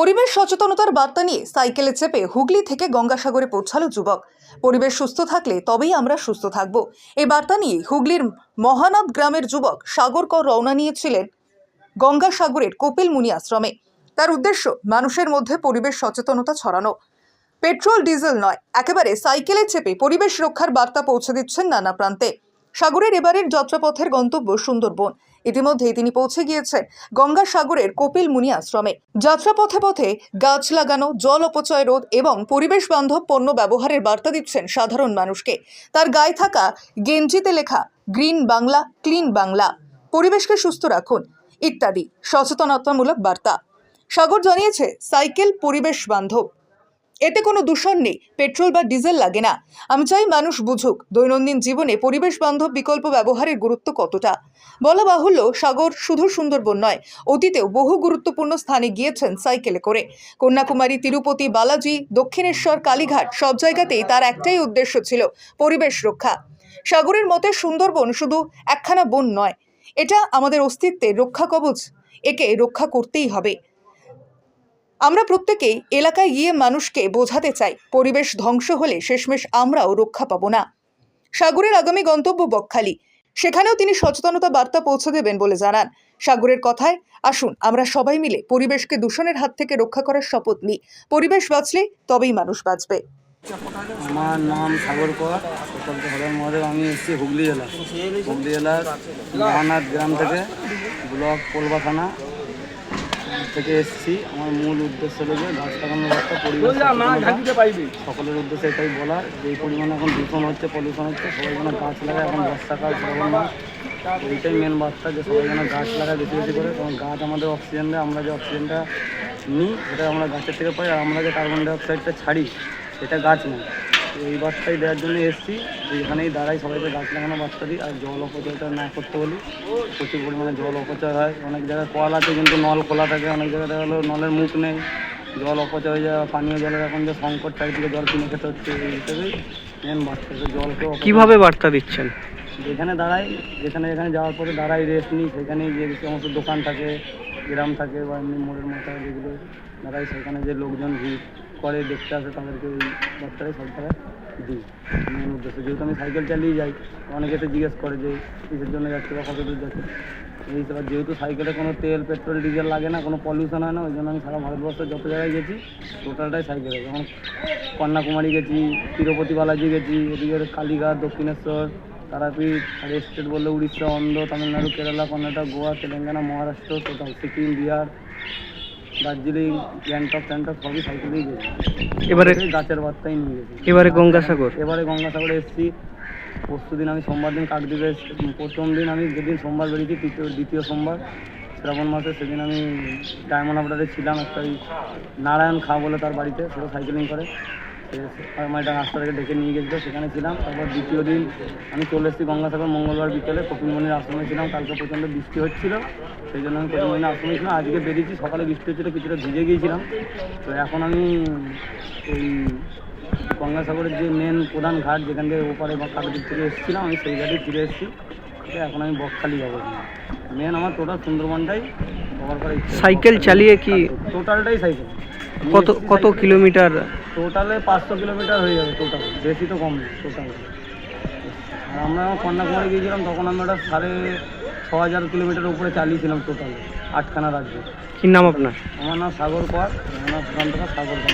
পরিবেশ সচেতনতার বার্তা নিয়ে সাইকেলে চেপে হুগলি থেকে গঙ্গাসাগরে পৌঁছালো যুবক। পরিবেশ সুস্থ থাকলে তবেই আমরা সুস্থ থাকব। এই বার্তা নিয়ে হুগলির মহানাদ গ্রামের যুবক সাগর কর রওনা নিয়েছিলেন গঙ্গাসাগরের কপিল মুনি আশ্রমে। তার উদ্দেশ্য, মানুষের মধ্যে পরিবেশ সচেতনতা ছড়ানো। পেট্রোল, ডিজেল নয়, একেবারে সাইকেলে চেপে পরিবেশ রক্ষার বার্তা পৌঁছে দিচ্ছেন নানা প্রান্তে। সাগরের এবারের যাত্রাপথের গন্তব্য সুন্দরবন। ইতিমধ্যেই তিনি পৌঁছে গিয়েছেন গঙ্গাসাগরের কপিল মুনি আশ্রমে। যাত্রা পথে পথে গাছ লাগানো, জল অপচয় রোধ এবং পরিবেশ বান্ধব পণ্য ব্যবহারের বার্তা দিচ্ছেন সাধারণ মানুষকে। তার গায়ে থাকা গেঞ্জিতে লেখা, গ্রিন বাংলা, ক্লিন বাংলা, পরিবেশকে সুস্থ রাখুন ইত্যাদি সচেতনতামূলক বার্তা। সাগর জানিয়েছে, সাইকেল পরিবেশ বান্ধব এতে কোনো দূষণ নেই, পেট্রোল বা ডিজেল লাগে না। আমি চাই মানুষ বুঝুক, দৈনন্দিন জীবনে পরিবেশ বান্ধব বিকল্প ব্যবহারের গুরুত্ব কতটা। বলা বাহুল্য, সাগর শুধু সুন্দরবন নয়, অতীতেও বহু গুরুত্বপূর্ণ স্থানে গিয়েছেন সাইকেলে করে। কন্যাকুমারী, তিরুপতি, বালাজি, দক্ষিণেশ্বর, কালীঘাট, সব জায়গাতেই তার একটাই উদ্দেশ্য ছিল পরিবেশ রক্ষা। সাগরের মতে সুন্দরবন শুধু একখানা বন নয়, এটা আমাদের অস্তিত্বের রক্ষা কবচ। একে রক্ষা করতেই হবে। আমরা প্রত্যেকেই এলাকায় গিয়ে মানুষকে বোঝাতে চাই, পরিবেশ ধ্বংস হলে শেষমেশ আমরাও রক্ষা পাবো না। সাগরের আগামী গন্তব্য বকখালি। সেখানেও তিনি সচেতনতা বার্তা পৌঁছে দেবেন বলে জানান। সাগরের কথায়, আসুন, আমরা সবাই মিলে পরিবেশকে দূষণের হাত থেকে রক্ষা করার শপথ নিই। পরিবেশ বাঁচলে তবেই মানুষ বাঁচবে। আমার নাম সাগর কর। প্রকল্প আমি এসেছি হুগলি জেলা। হুগলি জেলার মহানাথ গ্রাম থেকে ব্লক পোলবা থানা থেকে এসেছি। আমার মূল উদ্দেশ্য হলো যে গাছ লাগানোর একটা পরিবেশ সকলের উদ্দেশ্যে এটাই বলা। যে পরিমাণে এখন দূষণ হচ্ছে পলিউশন হচ্ছে সবাই যেন গাছ লাগায় এখন বর্ষাকাল শ্রাবণ মাস। এইটাই মেন বার্তা যে সবাই যেন গাছ লাগায় বেশি বেশি করে। কারণ গাছ আমাদের অক্সিজেন দেয় আমরা যে অক্সিজেনটা নিই সেটা আমরা গাছের থেকে পাই। আর আমরা যে কার্বন ডাইঅক্সাইডটা ছাড়ি সেটা গাছ নেই তো এই বার্তাই দেওয়ার জন্য এসেছি। এখানেই দাঁড়াই সবাইকে গাছ লাগানো বার্তা দিই আর জল অপচয়টা না করতে বলি। প্রচুর পরিমাণে জল অপচয় হয়। অনেক জায়গায় কল আছে কিন্তু নল খোলা থাকে। অনেক জায়গায় দেখা গেলো নলের মুখ নেই। জল অপচয় হয়ে যায় পানীয় জলের এখন যে সংকট চারিদিকে জল কিনে খেতে হচ্ছে এই হিসেবেই মেন বার্তা জলকে কীভাবে বার্তা দিচ্ছেন? যেখানে দাঁড়াই যেখানে যেখানে যাওয়ার পরে দাঁড়াই রেস্ট নিই। সেখানে যে সমস্ত দোকান থাকে গ্রাম থাকে বা এমনি মোড়ের মাথায় যেগুলো দাঁড়াই সেখানে যে লোকজন ভিড়। করে দেখতে আসে তাদেরকে ওই বার্তাটাই সব জায়গায় দিই মেন উদ্দেশ্য যেহেতু আমি সাইকেল চালিয়ে যাই অনেকে তো জিজ্ঞেস করে যে কিসের জন্য যাচ্ছে বা কত দূর যাচ্ছে? এই হিসেবে যেহেতু সাইকেলে কোনো তেল পেট্রোল ডিজেল লাগে না কোনো পলিউশন হয় না ওই জন্য আমি সারা ভারতবর্ষে যত জায়গায় গেছি টোটালটাই সাইকেলে। যেমন কন্যাকুমারী গেছি তিরুপতি বালাজি গেছি এদিকে কালীঘাট দক্ষিণেশ্বর তারাপীঠ আর স্টেট বললে উড়িষ্যা অন্ধ্র তামিলনাড়ু কেরালা কর্ণাটক গোয়া তেলেঙ্গানা মহারাষ্ট্র টোটাল সিকিম বিহার দার্জিলিং গ্যাংটক ট্যাংটক সবই সাইকেলেই গেছি। এবারে গাছের বার্তাই নিয়ে গেছি। এবারে গঙ্গাসাগর? এবারে গঙ্গাসাগরে এসেছি। পরশু দিন আমি সোমবার দিন কাকদ্বীপে। প্রথম দিন আমি যেদিন সোমবার বেরিয়েছি তৃতীয় দ্বিতীয় সোমবার শ্রাবণ মাসে সেদিন আমি ডায়মন্ড হাবড়াতে ছিলাম একটা ওই নারায়ণ খা বলে তার বাড়িতে সেটা সাইকেলিং করে। একটা রাস্তা থেকে ডেকে নিয়ে গেছিল সেখানে ছিলাম। তারপর দ্বিতীয় দিন আমি চলে এসেছি গঙ্গাসাগর মঙ্গলবার বিকেলে। কপিলমণির আশ্রমে ছিলাম কালকে প্রচণ্ড বৃষ্টি হচ্ছিল। সেই জন্য আমি কপিলমণির আশ্রমে ছিলাম। আজকে বেরিয়েছি সকালে বৃষ্টি হচ্ছিল কিছুটা ভিজে গিয়েছিলাম। তো এখন আমি এই গঙ্গাসাগরের যে মেন প্রধান ঘাট যেখান থেকে ওপারে বা কাকদ্বীপ থেকে এসেছিলাম আমি সেই ঘাটে ফিরে এসেছি। এখন আমি বকখালি যাব। মেন আমার টোটাল সুন্দরবনটাই সাইকেল চালিয়ে কি টোটালটাই সাইকেল কত কত কিলোমিটার? টোটালে পাঁচশো কিলোমিটার হয়ে যাবে টোটাল বেশি তো কম টোটাল আর আমরা যখন কন্যাকুমারী গিয়েছিলাম তখন আমরা ওটা সাড়ে ছ হাজার কিলোমিটার উপরে চালিয়েছিলাম টোটাল আটখানা রাজ্যে। কি নাম আপনার? আমার নাম সাগর কর আমার নাম সাগর কর।